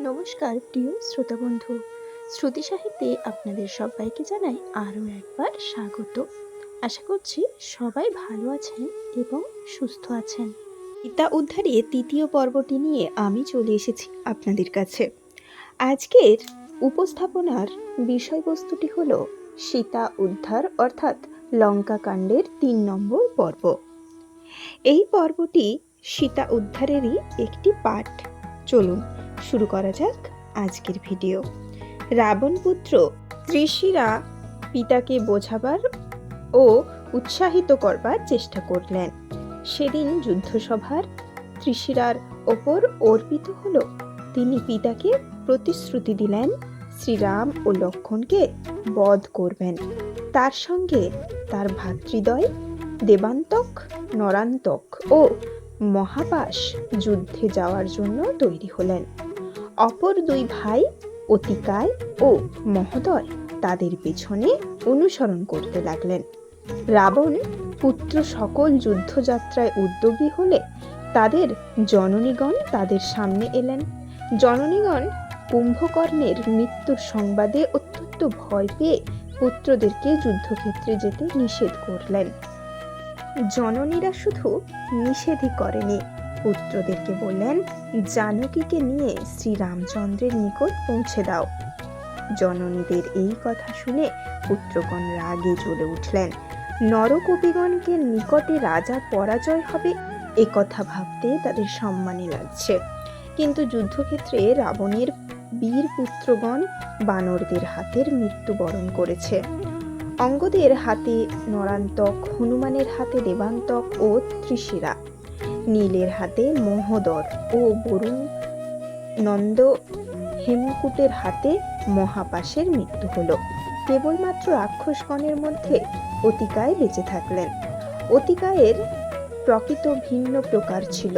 নমস্কার, প্রিয় শ্রোতা বন্ধু শ্রুতি সাহিত্যে আপনাদের সবাইকে জানাই আরও একবার স্বাগত। আশা করছি সবাই ভালো আছেন এবং সুস্থ আছেন। গীতা উদ্ধারে তৃতীয় পর্বটি নিয়ে আমি চলে এসেছি আপনাদের কাছে। আজকের উপস্থাপনার বিষয়বস্তুটি হল সীতা উদ্ধার, অর্থাৎ লঙ্কা কাণ্ডের তিন নম্বর পর্ব। এই পর্বটি সীতা উদ্ধারেরই একটি পাঠ। চলুন। শুরু করা যাক আজকের ভিডিও। রাবণ পুত্র ঋষিরা পিতাকে বোঝাবার ও উৎসাহিত করবার চেষ্টা করলেন। সেদিন যুদ্ধসভার ত্রিশিরার ওপর অর্পিত হলো, তিনি পিতাকে প্রতিশ্রুতি দিলেন শ্রীরাম ও লক্ষণকে বধ করবেন। তার সঙ্গে তার ভাতৃদ্বয় দেবান্তক, নরান্তক ও মহাপাশ যুদ্ধে যাওয়ার জন্য তৈরি হলেন। অপর দুই ভাই, অতিকায় ও মহোদয়, তাদের পেছনে অনুসরণ করতে লাগলেন। রাবণ পুত্র সকল যুদ্ধযাত্রায় উদ্যোগী হলে তাদের জননীগণ তাদের সামনে এলেন। জননীগণ কুম্ভকর্ণের মৃত্যুর সংবাদে অত্যন্ত ভয় পেয়ে পুত্রদেরকে যুদ্ধক্ষেত্রে যেতে নিষেধ করলেন। জননীরা শুধু নিষেধই করেনি পুত্রদেরকে বললেন, জানকীকে নিয়ে শ্রীরামচন্দ্রের নিকট পৌঁছে দাও। জননীদের এই কথা শুনে পুত্রগণ রাগে জ্বলে উঠলেন। নরকবিগণকে নিকটে রাজার পরাজয় হবে, এ কথা ভাবতে তাদের সম্মানে লাগছে। কিন্তু যুদ্ধক্ষেত্রে রাবণের বীর পুত্রগণ বানরদের হাতের মৃত্যুবরণ করেছে। অঙ্গদের হাতে নরান্তক, হনুমানের হাতে দেবান্তক ও ত্রিশিরা। নীলের হাতে মহোদর ও বরুণ নন্দ হেমকুটের হাতে মহাপাশের মৃত্যু হল। কেবলমাত্র রাক্ষসগণের মধ্যে অতিকায় বেঁচে থাকলেন। অতিকায়ের প্রকৃত ভিন্ন প্রকার ছিল।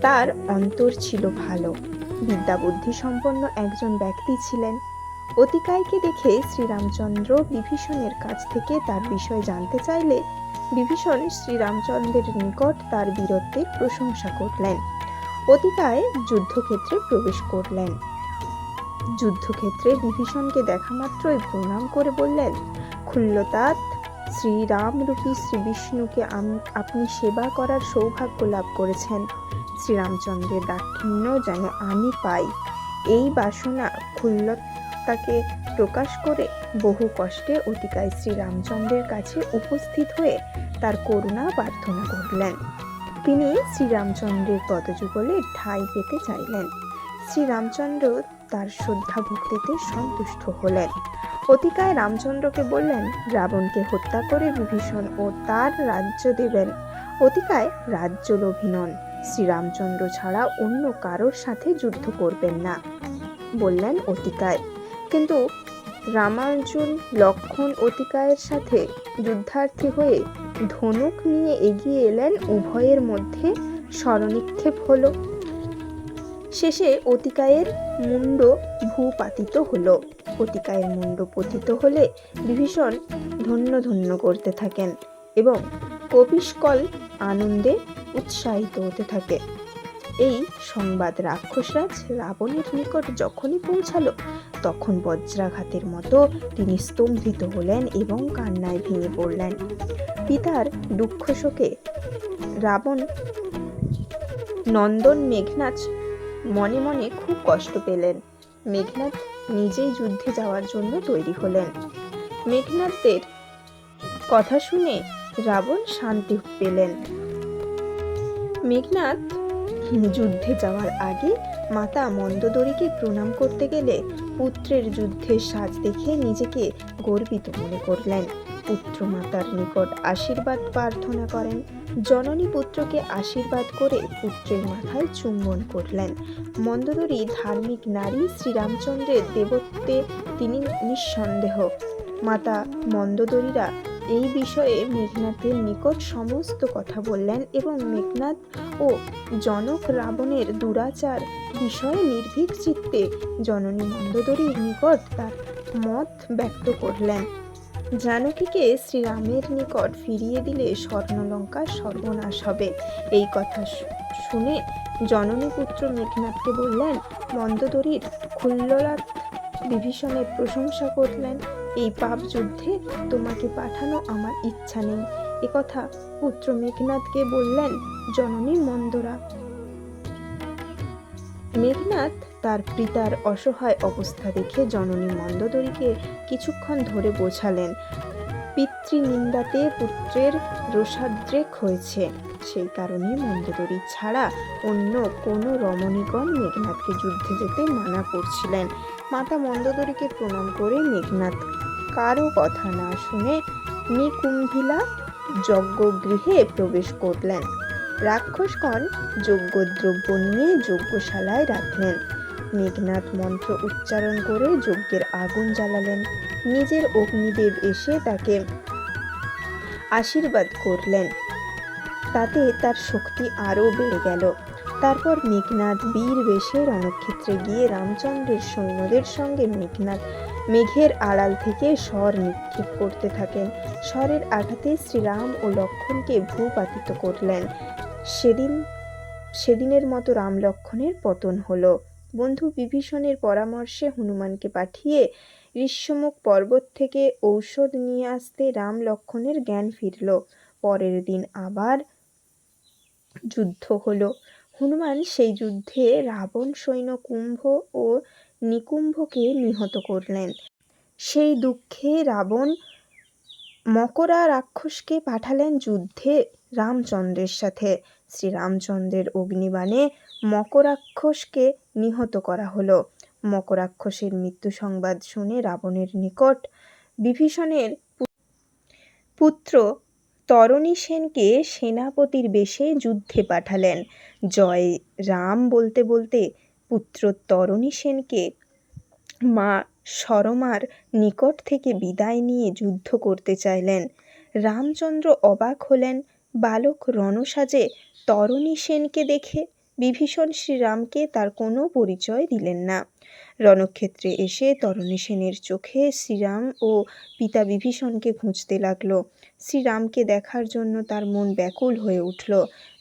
তার অন্তর ছিল ভালো। বিদ্যা বুদ্ধি সম্পন্ন একজন ব্যক্তি ছিলেন। অতিকায়কে দেখে শ্রীরামচন্দ্র বিভীষণের কাছ থেকে তার বিষয় জানতে চাইলে বিভীষণ শ্রীরামচন্দ্রের নিকট তার বীরত্বের প্রশংসা করলেন। অতিকায় যুদ্ধক্ষেত্রে প্রবেশ করলেন। যুদ্ধক্ষেত্রে বিভীষণকে দেখা মাত্রই প্রণাম করে বললেন, খুল্লতাৎ, শ্রীরামরূপী শ্রী বিষ্ণুকে আপনি সেবা করার সৌভাগ্য লাভ করেছেন। শ্রীরামচন্দ্রের দাক্ষিণ্য যেন আমি পাই। এই বাসনা ক্ষুল্লতাকে প্রকাশ করে বহু কষ্টে অতিকায় শ্রীরামচন্দ্রের কাছে উপস্থিত হয়ে তার করুণা প্রার্থনা করলেন। তিনি শ্রীরামচন্দ্রের পদযুগলে ঠাঁই পেতে চাইলেন। শ্রীরামচন্দ্র তার শ্রদ্ধা ভক্তিতে সন্তুষ্ট হলেন। অতিকায় রামচন্দ্রকে বললেন, রাবণকে হত্যা করে বিভীষণ ও তার রাজ্য দেবেন। অতিকায় রাজ্য লোভী শ্রীরামচন্দ্র ছাড়া অন্য কারোর সাথে যুদ্ধ করবেন না। বললেন অতিকায়। কিন্তু রামার্জুন লক্ষণ অতিকায়ের সাথে যুদ্ধার্থী হয়ে ধনুক নিয়ে এগিয়ে এলেন, উভয়ের মধ্যে স্মরণিক্ষেপ হলো। শেষে অতিকায়ের মুন্ড ভূপাতিত হলো। অতিকায়ের মুন্ড পতিত হলে বিভীষণ ধন্য ধন্য করতে থাকেন এবং কপিষ্কল আনন্দে উৎসাহিত হতে থাকে। এই সংবাদ রাক্ষসরাজ রাবণের নিকট যখনই পৌঁছালো তখন বজ্রাঘাতের মতো তিনি স্তম্ভিত হলেন এবং কান্নায় ভেঙে পড়লেন। পিতার দুঃখ শোকে রাবণ নন্দন মেঘনাথ মনে মনে খুব কষ্ট পেলেন। মেঘনাথ নিজেই যুদ্ধে যাওয়ার জন্য তৈরি হলেন। মেঘনাথদের কথা শুনে রাবণ শান্তি পেলেন। মেঘনাথ যুদ্ধে যাওয়ার আগে মাতা মন্দোদরীকে প্রণাম করতে গেলে পুত্রের যুদ্ধের সাজ দেখে নিজেকে গর্বিত মনে করলেন। পুত্র মাতার নিকট আশীর্বাদ প্রার্থনা করেন। জননী পুত্রকে আশীর্বাদ করে পুত্রের মাথায় চুম্বন করলেন। মন্দোদরী ধার্মিক নারী শ্রীরামচন্দ্রের দেবত্বে তিনি নিঃসন্দেহ। মাতা মন্দোদরীরা এই বিষয়ে মেঘনাথের নিকট সমস্ত কথা বললেন এবং মেঘনাথ ও জনক রাবণের দুরাচার বিষয়ে নির্ভীক চিত্তে জননী মন্দোদরীর নিকট তার মত ব্যক্ত করলেন। জানকীকে শ্রীরামের নিকট ফিরিয়ে দিলে স্বর্ণলঙ্কার সর্বনাশ হবে। এই কথা শুনে জননী পুত্র মেঘনাথকে বললেন মন্দোদরীর খুল্ললাত বিভীষণের প্রশংসা করলেন, এই পাপ যুদ্ধে তোমাকে পাঠানো আমার ইচ্ছা নেই। একথা পুত্র মেঘনাথকে বললেন জননী মন্দরা। মেঘনাথ তার পিতার অসহায় অবস্থা দেখে জননী মন্দদরীকে কিছুক্ষণ ধরে বোঝালেন, পিতৃনিন্দাতে পুত্রের রোষাদ্রেক হয়েছে। সেই কারণে মন্দোদরী ছাড়া অন্য কোনো রমণীগণ মেঘনাথকে যুদ্ধে যেতে মানা করছিলেন। মাতা মন্দোদরীকে প্রণাম করে মেঘনাথ কারও কথা না শুনে নিকুম্ভিলা যজ্ঞগৃহে প্রবেশ করলেন। রাক্ষসগণ যজ্ঞদ্রব্য নিয়ে যজ্ঞশালায় রাখলেন মেঘনাথ মন্ত্র উচ্চারণ করে যজ্ঞের আগুন জ্বালালেন। নিজের অগ্নিদেব এসে তাকে আশীর্বাদ করলেন। তাতে তার শক্তি আরও বেড়ে গেল। তারপর মেঘনাথ বীর বেশে রণক্ষেত্রে গিয়ে রামচন্দ্রের সৈন্যদের সঙ্গে মেঘনাথ মেঘের আড়াল থেকে স্বর নিক্ষেপ করতে থাকেন। স্বরের আঘাতে শ্রীরাম ও লক্ষণকে ভূপাতিত করলেন। সেদিন, সেদিনের মতো রাম লক্ষণের পতন হলো। বন্ধু বিভীষণের পরামর্শে হনুমানকে পাঠিয়ে ঋষ্যমুখ পর্বত থেকে ঔষধ নিয়ে আসতে রাম লক্ষণের জ্ঞান ফিরল। পরের দিন আবার যুদ্ধ হলো। হনুমান সেই যুদ্ধে রাবণ সৈন্য কুম্ভ ও নিকুম্ভকে নিহত করলেন। সেই দুঃখে রাবণ মকরা রাক্ষসকে পাঠালেন যুদ্ধে রামচন্দ্রের সাথে। শ্রীরামচন্দ্রের অগ্নিবাণে মকরাক্ষসকে নিহত করা হলো। মকরাক্ষসের মৃত্যু সংবাদ শুনে রাবণের নিকট বিভীষণের পুত্র তরণী সেনকে সেনাপতির বেশে যুদ্ধে পাঠালেন। জয় রাম বলতে বলতে পুত্র তরণী সেনকে মা সরমার নিকট থেকে বিদায় নিয়ে যুদ্ধ করতে চাইলেন। রামচন্দ্র অবাক হলেন, বালক রণসাজে তরণী সেনকে দেখে বিভীষণ শ্রীরামকে তার কোনো পরিচয় দিলেন না। রণক্ষেত্রে এসে তরণী সেনের চোখে শ্রীরাম ও পিতা বিভীষণকে খুঁজতে লাগল। শ্রীরামকে দেখার জন্য তার মন ব্যাকুল হয়ে উঠল।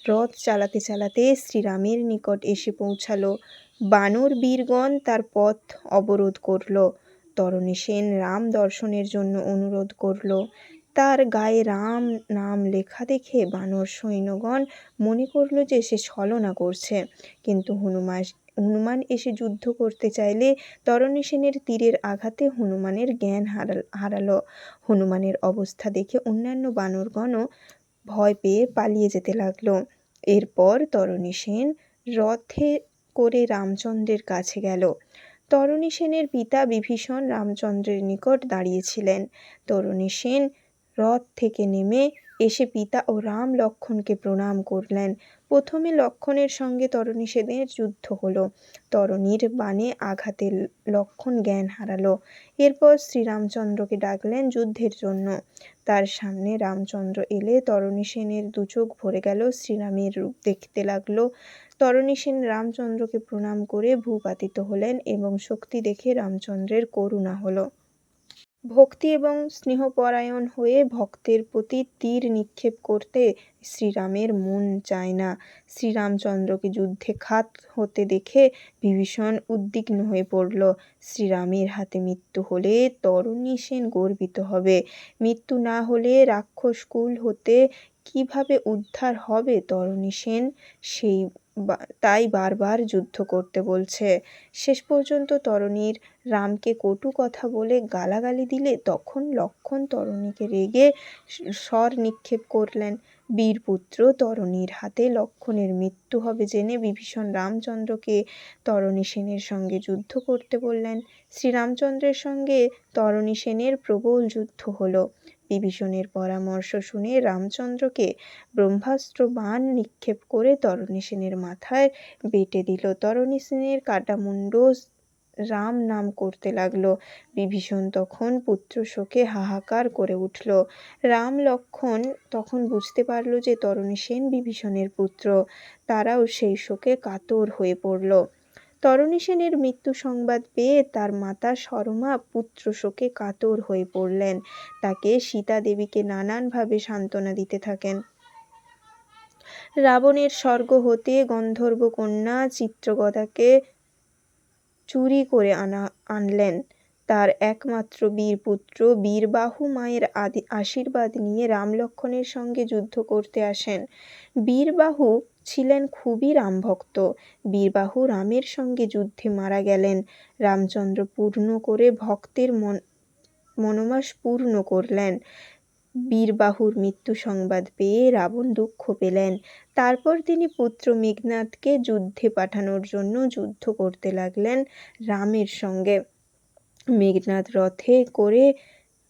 রথ চালাতে চালাতে শ্রীরামের নিকট এসে পৌঁছালো। বানর বীরগণ তার পথ অবরোধ করল। তরণী সেন রাম দর্শনের জন্য অনুরোধ করল। তার গায়ে রাম নাম লেখা দেখে বানর সৈন্যগণ মনে করল যে সে ছলনা করছে। কিন্তু হনুমান হনুমান এসে যুদ্ধ করতে চাইলে তরণী সেনের তীরের আঘাতে হনুমানের জ্ঞান হারাল, হারালো। হনুমানের অবস্থা দেখে অন্যান্য বানরগণও ভয় পেয়ে পালিয়ে যেতে লাগল। এরপর তরণী সেন রথে করে রামচন্দ্রের কাছে গেল। তরণী সেনের পিতা বিভীষণ রামচন্দ্রের নিকট দাঁড়িয়েছিলেন। তরণী সেন রথ থেকে নেমে এসে পিতা ও রাম লক্ষণকে প্রণাম করলেন। প্রথমে লক্ষণের সঙ্গে তরণী সেনের যুদ্ধ হলো। তরণীর বাণে আঘাতে লক্ষণ জ্ঞান হারালো। এরপর শ্রীরামচন্দ্রকে ডাকলেন যুদ্ধের জন্য। তার সামনে রামচন্দ্র এলে তরণী সেনের দু চোখ ভরে গেল, শ্রীরামের রূপ দেখতে লাগল। তরণী সেন রামচন্দ্রকে প্রণাম করে ভূপাতিত হলেন এবং শক্তি দেখে রামচন্দ্রের করুণা হলো। ভক্তি এবং স্নেহপরায়ণ হয়ে ভক্তের প্রতি তীর নিক্ষেপ করতে শ্রীরামের মন চায় না। শ্রীরামচন্দ্রকে যুদ্ধে খাত হতে দেখে বিভীষণ উদ্বিগ্ন হয়ে পড়ল। শ্রীরামের হাতে মৃত্যু হলে তরণী সেন গর্বিত হবে। মৃত্যু না হলে রাক্ষসকুল হতে কীভাবে উদ্ধার হবে তরণী সেন? সেই তাই বারবার যুদ্ধ করতে বলছে। শেষ পর্যন্ত তরণীর রামকে কটু কথা বলে গালাগালি দিলে তখন লক্ষণ তরণীকে রেগে স্বর নিক্ষেপ করলেন। বীরপুত্র তরণীর হাতে লক্ষণের মৃত্যু হবে জেনে বিভীষণ রামচন্দ্রকে তরণী সেনের সঙ্গে যুদ্ধ করতে বললেন। শ্রীরামচন্দ্রের সঙ্গে তরণী সেনের প্রবল যুদ্ধ হলো। বিভীষণের পরামর্শ শুনে রামচন্দ্রকে ব্রহ্মাস্ত্র বাণ নিক্ষেপ করে তরণী সেনের মাথায় বেটে দিল। তরণী সেনের কাটা মুন্ড রাম নাম করতে লাগল। বিভীষণ তখন পুত্র শোকে হাহাকার করে উঠল। রাম লক্ষণ তখন বুঝতে পারল যে তরণী সেন বিভীষণের পুত্র। তারাও সেই শোকে কাতর হয়ে পড়ল। তরণী সেনের মৃত্যু সংবাদ পেয়ে তার মাতা সরমা পুত্র শোকে কাতর হয়ে পড়লেন। তাকে সীতা দেবীকে নানানভাবে সান্ত্বনা দিতে থাকেন। রাবণের স্বর্গ হতে গন্ধর্ব কন্যা চিত্রগদাকে চুরি করে আনা, আনলেন। তার একমাত্র বীরপুত্র বীরবাহু মায়ের আদি, আশীর্বাদ নিয়ে রাম লক্ষ্মণের সঙ্গে যুদ্ধ করতে আসেন। বীরবাহু ছিলেন খুবই রামভক্ত। বীরবাহু রামের সঙ্গে যুদ্ধে মারা গেলেন। রামচন্দ্র পূর্ণ করে ভক্তের মন, মনোমাস পূর্ণ করলেন। বীরবাহুর মৃত্যু সংবাদ পেয়ে রাবণ দুঃখ পেলেন। তারপর তিনি পুত্র মেঘনাথকে যুদ্ধে পাঠানোর জন্য যুদ্ধ করতে লাগলেন রামের সঙ্গে। মেঘনাথ রথে করে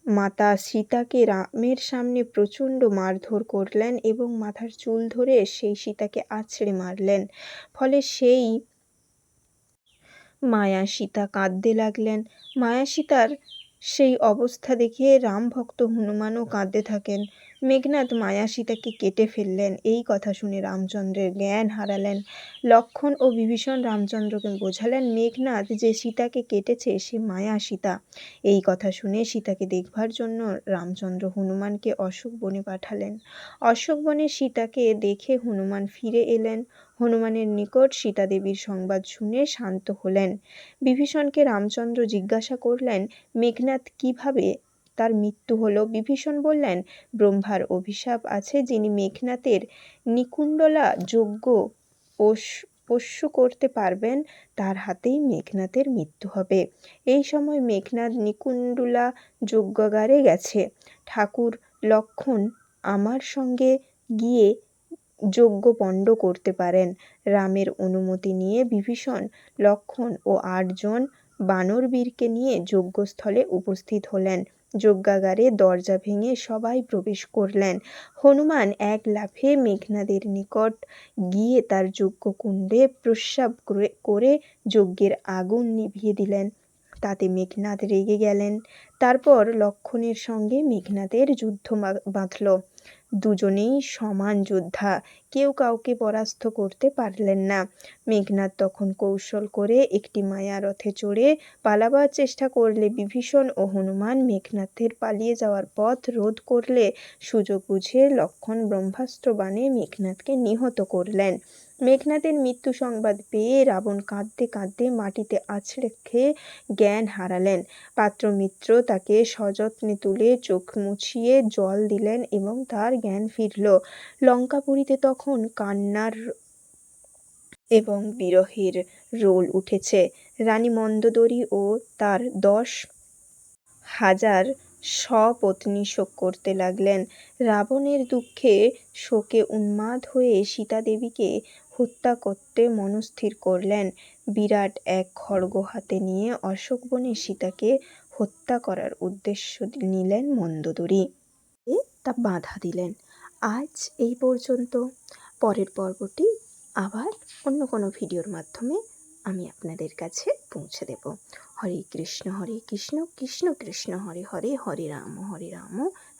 মাতা সীতাকে রামের সামনে প্রচণ্ড মারধর করলেন এবং মাথার চুল ধরে সেই সীতাকে আছড়ে মারলেন। ফলে সেই মায়া সীতা কাঁদতে লাগলেন। মায়া সীতার সেই অবস্থা দেখে রাম ভক্ত হনুমানও কাঁদতে থাকেন। মেঘনাথ মায়া সীতাকে কেটে ফেললেন। এই কথা শুনে রামচন্দ্রের জ্ঞান হারালেন। লক্ষণ ও বিভীষণ রামচন্দ্রকে বোঝালেন মেঘনাথ যে সীতাকে কেটেছে সে মায়া সীতা। এই কথা শুনে সীতাকে দেখবার জন্য রামচন্দ্র হনুমানকে অশোক বনে পাঠালেন। অশোক বনে সীতাকে দেখে হনুমান ফিরে এলেন। হনুমানের নিকট সীতা দেবীর সংবাদ শুনে শান্ত হলেন। বিভীষণকে রামচন্দ্র জিজ্ঞাসা করলেন মেঘনাথ কীভাবে তার মৃত্যু হল। বিভীষণ বললেন, ব্রহ্মার অভিশাপ আছে যিনি মেঘনাথের নিকুণ্ডলা যজ্ঞ পোষ- পোষ্য করতে পারবেন, তার হাতেই মেঘনাথের মৃত্যু হবে। এই সময় মেঘনাথ নিকুণ্ডলা যজ্ঞাগারে গেছে। ঠাকুর লক্ষণ আমার সঙ্গে গিয়ে যজ্ঞ পণ্ড করতে পারেন। রামের অনুমতি নিয়ে বিভীষণ, লক্ষণ ও আটজন বানরবীরকে নিয়ে যজ্ঞস্থলে উপস্থিত হলেন। যজ্ঞাগারে দরজা ভেঙে সবাই প্রবেশ করলেন। হনুমান এক লাফে মেঘনাদের নিকট গিয়ে তার যজ্ঞকুণ্ডে প্রস্রাব করে- যজ্ঞের আগুন নিভিয়ে দিলেন। তাতে মেঘনাদ রেগে গেলেন। তারপর লক্ষণের সঙ্গে মেঘনাদের যুদ্ধ বাঁধল। দুজনেই সমান যোদ্ধা। কেউ কাউকে পরাস্ত করতে পারলেন না। মেঘনাথ তখন কৌশল করে একটি মায়া রথে চড়ে পালাবার চেষ্টা করলে বিভীষণ ও হনুমান মেঘনাথের পালিয়ে যাওয়ার পথ রোধ করলে সুযোগ বুঝে লক্ষণ ব্রহ্মাস্ত্র বাণে মেঘনাথকে নিহত করলেন। মেঘনাথের মৃত্যু সংবাদ পেয়ে রাবণ কাঁদতে কাঁদতে মাটিতে আছড়ে খেয়ে জ্ঞান হারালেন। পাত্রমিত্র তাকে সযত্নে তুলে চোখ মুছিয়ে জল দিলেন এবং তার জ্ঞান ফিরল। লঙ্কাপুরীতে তখন কান্নার এবং বিরহের রোল উঠেছে। রানী মন্দোদরী ও তার দশ হাজার সপত্নী শোক করতে লাগলেন। রাবণের দুঃখে শোকে উন্মাদ হয়ে সীতা দেবীকে হত্যা করতে মনস্থির করলেন। বিরাট এক খড়গ হাতে নিয়ে অশোক বনে সীতাকে হত্যা করার উদ্দেশ্য নিলেন মন্দোদরী। তা বাধা দিলেন। আজ এই পর্যন্ত। পরের পর্বটি আবার অন্য কোনো ভিডিওর মাধ্যমে আমি আপনাদের কাছে পৌঁছে দেব। হরে কৃষ্ণ হরে কৃষ্ণ কৃষ্ণ কৃষ্ণ, হরে হরে হরে রাম হরে রাম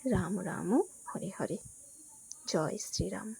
রাম রাম, হরে হরে। জয় শ্রীরাম।